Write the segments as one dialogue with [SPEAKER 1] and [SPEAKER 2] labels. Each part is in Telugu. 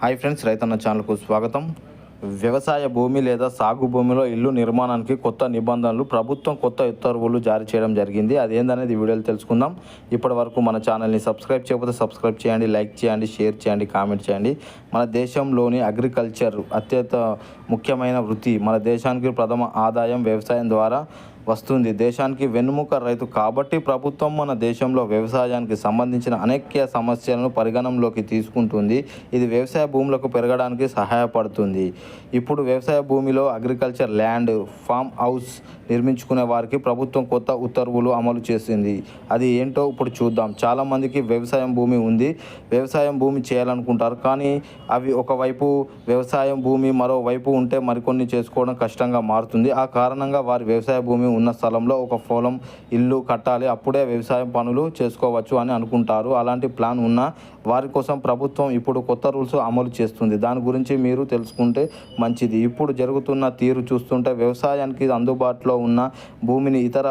[SPEAKER 1] హాయ్ ఫ్రెండ్స్ రైతన్న ఛానల్కు స్వాగతం. వ్యవసాయ భూమి లేదా సాగు భూమిలో ఇల్లు నిర్మాణానికి కొత్త నిబంధనలు ప్రభుత్వం కొత్త ఉత్తర్వులు జారీ చేయడం జరిగింది. అదేందనేది ఈ వీడియోలో తెలుసుకుందాం. ఇప్పటి వరకు మన ఛానల్ని సబ్స్క్రైబ్ చేయకపోతే సబ్స్క్రైబ్ చేయండి లైక్ చేయండి షేర్ చేయండి కామెంట్ చేయండి. మన దేశంలోని అగ్రికల్చర్ అత్యంత ముఖ్యమైన వృత్తి. మన దేశానికి ప్రథమ ఆదాయం వ్యవసాయం ద్వారా వస్తుంది. దేశానికి వెన్నుముక రైతు కాబట్టి ప్రభుత్వం మన దేశంలో వ్యవసాయానికి సంబంధించిన అనేక సమస్యలను పరిగణనలోకి తీసుకుంటుంది. ఇది వ్యవసాయ భూములకు పెరగడానికి సహాయపడుతుంది. ఇప్పుడు వ్యవసాయ భూమిలో అగ్రికల్చర్ ల్యాండ్ ఫామ్ హౌస్ నిర్మించుకునే వారికి ప్రభుత్వం కొత్త ఉత్తర్వులు అమలు చేసింది. అది ఏంటో ఇప్పుడు చూద్దాం. చాలామందికి వ్యవసాయం భూమి ఉంది. వ్యవసాయం భూమి చేయాలనుకుంటారు. కానీ అవి ఒకవైపు వ్యవసాయం భూమి మరోవైపు ఉంటే మరికొన్ని చేసుకోవడం కష్టంగా మారుతుంది. ఆ కారణంగా వారి వ్యవసాయ భూమి ఉన్న స్థలంలో ఒక పొలం ఇల్లు కట్టాలి అప్పుడే వ్యవసాయం పనులు చేసుకోవచ్చు అని అనుకుంటారు. అలాంటి ప్లాన్ ఉన్న వారి కోసం ప్రభుత్వం ఇప్పుడు కొత్త రూల్స్ అమలు చేస్తుంది. దాని గురించి మీరు తెలుసుకుంటే మంచిది. ఇప్పుడు జరుగుతున్న తీరు చూస్తుంటే వ్యవసాయానికి అందుబాటులో ఉన్న భూమిని ఇతర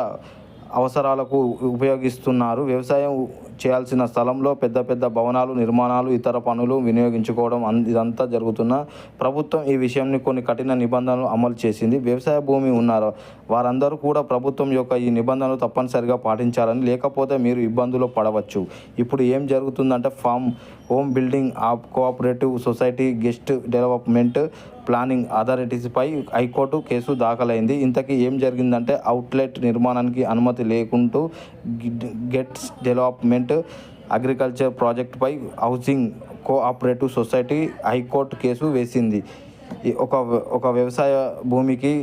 [SPEAKER 1] అవసరాలకు ఉపయోగిస్తున్నారు. వ్యవసాయం చేయాల్సిన స్థలంలో పెద్ద పెద్ద భవనాలు నిర్మాణాలు ఇతర పనులు వినియోగించుకోవడం ఇదంతా జరుగుతున్న ప్రభుత్వం ఈ విషయంని కొన్ని కఠిన నిబంధనలు అమలు చేసింది. వ్యవసాయ భూమి ఉన్నారు. వారందరూ కూడా ప్రభుత్వం యొక్క ఈ నిబంధనలు తప్పనిసరిగా పాటించాలని లేకపోతే మీరు ఇబ్బందులు పడవచ్చు. ఇప్పుడు ఏం జరుగుతుందంటే farm home building of cooperative society guest development planning అథారిటీస్పై high court case దాఖలైంది. ఇంతకీ ఏం జరిగిందంటే అవుట్లెట్ నిర్మాణానికి అనుమతి లేకుంటూ గెట్స్ డెవలప్మెంట్ అగ్రికల్చర్ ప్రాజెక్టుపై housing cooperative society high court case వేసింది. ఒక ఒక వ్యవసాయ భూమికి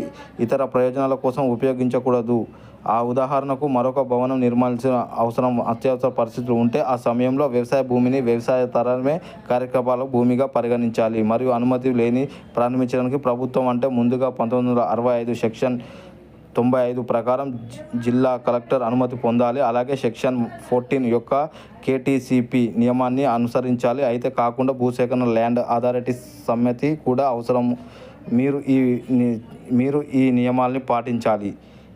[SPEAKER 1] ఇతర ప్రయోజనాల కోసం ఉపయోగించకూడదు. ఆ ఉదాహరణకు మరొక భవనం నిర్మించిన అవసరం అత్యవసర పరిస్థితులు ఉంటే ఆ సమయంలో వ్యవసాయ భూమిని వ్యవసాయ తరమే కార్యకలాపాలకు భూమిగా పరిగణించాలి మరియు అనుమతి లేని ప్రారంభించడానికి ప్రభుత్వం అంటే ముందుగా పంతొమ్మిది వందల అరవై ఐదు సెక్షన్ తొంభై ఐదు ప్రకారం జి- జిల్లా కలెక్టర్ అనుమతి పొందాలి. అలాగే సెక్షన్ ఫోర్టీన్ యొక్క కేటీసీపీ నియమాన్ని అనుసరించాలి. అయితే కాకుండా భూసేకరణ ల్యాండ్ అథారిటీ సమ్మతి కూడా అవసరం. మీరు ఈ ని- మీరు ఈ నియమాల్ని పాటించాలి.